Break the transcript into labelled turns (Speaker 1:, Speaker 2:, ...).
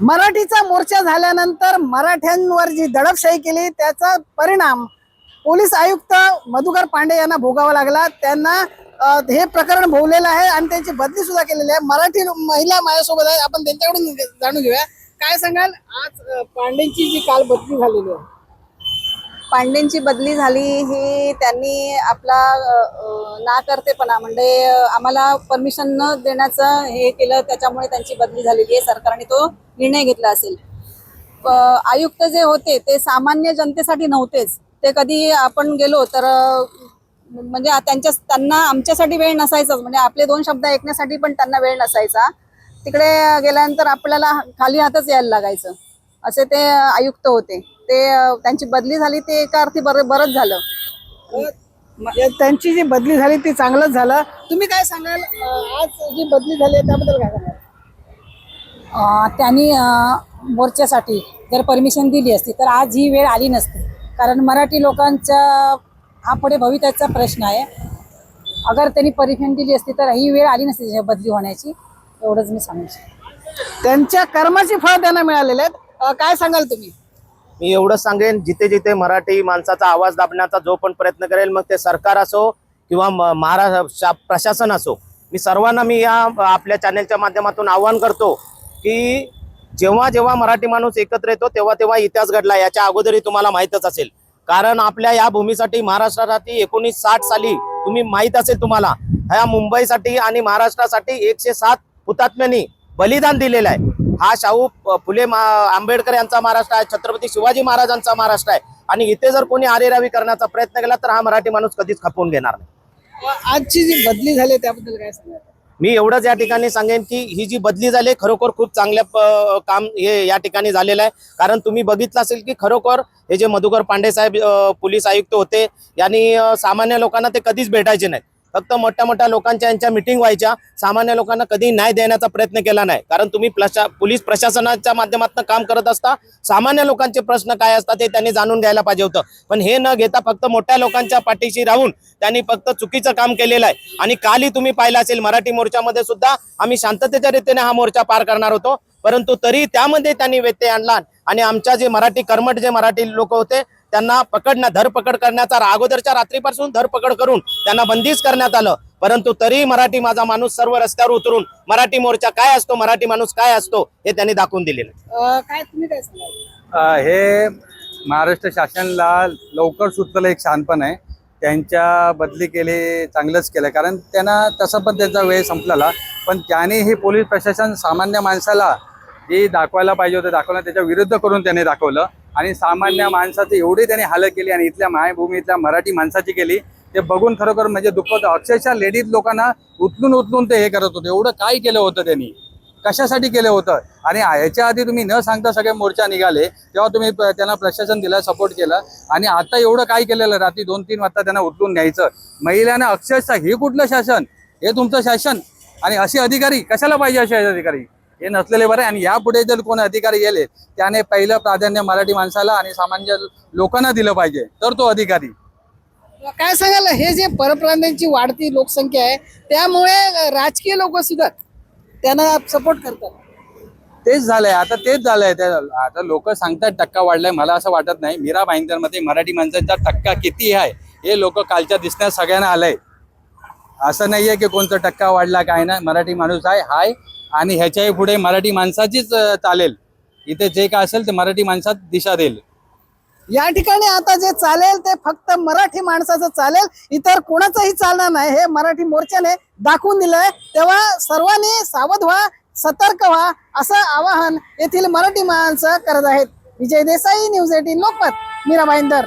Speaker 1: मराठीचा मोर्चा झाल्यानंतर मराठ्यांवर जी दडपशाही केली त्याचा परिणाम पोलीस आयुक्त मधुकर पांडे यांना भोगावा लागला. त्यांना हे प्रकरण भोवलेलं आहे आणि त्यांची बदली सुद्धा केलेली आहे. मराठी महिला माझ्यासोबत आहे. आपण त्यांच्याकडून जाणून घेऊया. काय सांगाल? आज पांडेंची जी काल बदली झालेली आहे.
Speaker 2: पांडेंची बदली झाली ही त्यांनी आपला ना करतेपणा म्हणजे आम्हाला परमिशन न देण्याचं हे केलं त्याच्यामुळे त्यांची बदली झालेली आहे सरकारने. तो निर्णय घेतला असेल. आयुक्त जे होते ते सामान्य जनतेसाठी नव्हतेच. ते कधी आपण गेलो तर म्हणजे त्यांच्या त्यांना आमच्यासाठी वेळ नसायचाच. म्हणजे आपले दोन शब्द ऐकण्यासाठी पण त्यांना वेळ नसायचा. तिकडे गेल्यानंतर आपल्याला खाली हातच यायला लागायचं. असे ते आयुक्त होते. ते त्यांची बदली झाली ते एका अर्थी बरं बरंच झालं.
Speaker 1: त्यांची जी बदली झाली ती चांगलंच झालं. तुम्ही काय सांगाल? आज जी बदली झाली आहे त्याबद्दल काय सांगाल?
Speaker 3: त्यांनी मोर्चासाठी जर परमिशन दिली असती तर आज ही वेळ आली नसती. कारण मराठी लोकांच्या हा पुढे भविष्याचा प्रश्न आहे. अगर त्यांनी परमिशन दिली असती तर ही वेळ आली नसती त्याच्या बदली होण्याची. एवढंच मी सांगू शकते
Speaker 1: त्यांच्या कर्माची फळ त्यांना मिळालेले आहेत. काय सांगाल तुम्ही?
Speaker 4: मी एवढं सांगेन जिथे जिथे मराठी माणसाचा आवाज दाबण्याचा जो पण प्रयत्न करेल मग ते सरकार असो किंवा म- महाराष्ट्र प्रशासन असो मी सर्वांना मी या आपल्या चॅनेलच्या माध्यमातून आवाहन करतो की जेव्हा जेव्हा मराठी माणूस एकत्र येतो तेव्हा तेव्हा इतिहास घडला याच्या अगोदरही तुम्हाला माहीतच असेल. कारण आपल्या या भूमीसाठी महाराष्ट्रासाठी एकोणीस साठ साली तुम्ही माहीत असेल तुम्हाला ह्या मुंबईसाठी आणि महाराष्ट्रासाठी एकशे सात हुतात्म्यांनी बलिदान दिलेलं आहे. हा शाहू फुले आंबेडकर यांचा महाराष्ट्र आहे छत्रपती शिवाजी महाराजांचा महाराष्ट्र आहे. आणि इथे जर कोणी आरेरावी करण्याचा प्रयत्न केला तर हा मराठी माणूस कधीच खपवून घेणार नाही.
Speaker 1: आजची जी बदली झाली त्याबद्दल काय
Speaker 4: मी एवढंच या ठिकाणी सांगेन की ही जी बदली झाली खरोखर खूप चांगल्या काम हे या ठिकाणी झालेलं आहे. कारण तुम्ही बघितलं असेल की खरोखर हे जे मधुकर पांडे साहेब पोलीस आयुक्त होते यांनी सामान्य लोकांना ते कधीच भेटायचे नाहीत. फक्त मोठ्या मोठ्या लोकांच्या यांच्या मिटिंग व्हायच्या. सामान्य लोकांना कधी न्याय देण्याचा प्रयत्न केला नाही. कारण तुम्ही प्रशा पोलीस प्रशासनाच्या माध्यमातून काम करत असता सामान्य लोकांचे प्रश्न काय असतात ते त्यांनी जाणून घ्यायला पाहिजे होतं. पण हे न घेता फक्त मोठ्या लोकांच्या पाठीशी राहून त्यांनी फक्त चुकीचं काम केलेलं आहे. आणि कालही तुम्ही पाहिलं असेल मराठी मोर्चामध्ये सुद्धा आम्ही शांततेच्या रीतीने हा मोर्चा पार करणार होतो. परंतु तरी त्यामध्ये त्यांनी व्यत्यय आणला आणि आमच्या जे मराठी कर्मठ जे मराठी लोक होते त्यांना पकडण्या धरपकड करण्याचा अगोदरच्या रात्रीपासून धरपकड करून त्यांना बंदिश करण्यात आलं. परंतु तरी मराठी माझा माणूस सर्व रस्त्यावर उतरून मराठी मोर्चा काय असतो मराठी माणूस काय असतो हे त्यांनी दाखवून दिलेलं
Speaker 1: काय तुम्ही काय
Speaker 5: हे महाराष्ट्र शासनाला लवकर सुचलेलं एक शानपण आहे. त्यांच्या बदली केले चांगलंच केलं. कारण त्यांना तसं पण त्यांचा वेळ संपलेला. पण त्याने हे पोलीस प्रशासन सामान्य माणसाला जे दाखवायला पाहिजे होतं दाखवलं त्याच्या विरुद्ध करून त्याने दाखवलं. आणि सामान्य माणसाची एवढी त्याने हालत केली आणि इथल्या मायभूमीतल्या मराठी माणसाची केली ते बघून खरोखर म्हणजे दुःख होतं. अक्षरशः लेडीज लोकांना उचलून उचलून ते हे करत होते. एवढं काय केलं होतं त्यांनी? कशासाठी केलं होतं? आणि याच्या आधी तुम्ही न सांगता सगळे मोर्चा निघाले तेव्हा तुम्ही त्यांना प्रशासन दिला सपोर्ट केला. आणि आता एवढं काय केलेलं? रात्री दोन तीन वाजता त्यांना उचलून न्यायचं महिलांना अक्षरशः हे कुठलं शासन? हे तुमचं शासन. आणि असे अधिकारी कशाला पाहिजे असे अधिकारी? हे नसलेले बरे. आणि यापुढे जर कोण अधिकारी गेले त्याने पहिलं प्राधान्य मराठी माणसाला आणि सामान्य लोकांना दिलं पाहिजे. तर तो अधिकारी.
Speaker 1: काय सांगाल? हे जे परप्रांतांची वाढती लोकसंख्या आहे त्यामुळे राजकीय लोक सुद्धा त्यांना सपोर्ट करतात.
Speaker 5: तेच झालंय. आता तेच झालंय. आता लोक सांगतात टक्का वाढलाय. मला असं वाटत नाही. मीरा भाईंदरमध्ये मराठी माणसांचा टक्का किती आहे हे लोक कालच्या दिसण्यात सगळ्यांना आलंय. असं नाहीये की कोणता टक्का वाढला काय नाही. मराठी माणूस आहे हाय. आणि ह्याच्याही पुढे मराठी माणसाचीच चालेल. इथे जे काय असेल ते मराठी माणसात दिशा देईल.
Speaker 1: या ठिकाणी आता जे चालेल ते फक्त मराठी माणसाचं चालेल. इतर कोणाचंही चालणार नाही. हे मराठी मोर्चाने दाखवून दिलंय. तेव्हा सर्वांनी सावध व्हा सतर्क व्हा असं आवाहन येथील मराठी माणसं करत आहेत. विजय देसाई न्यूज एटीन मोफत मीरा भाईंदर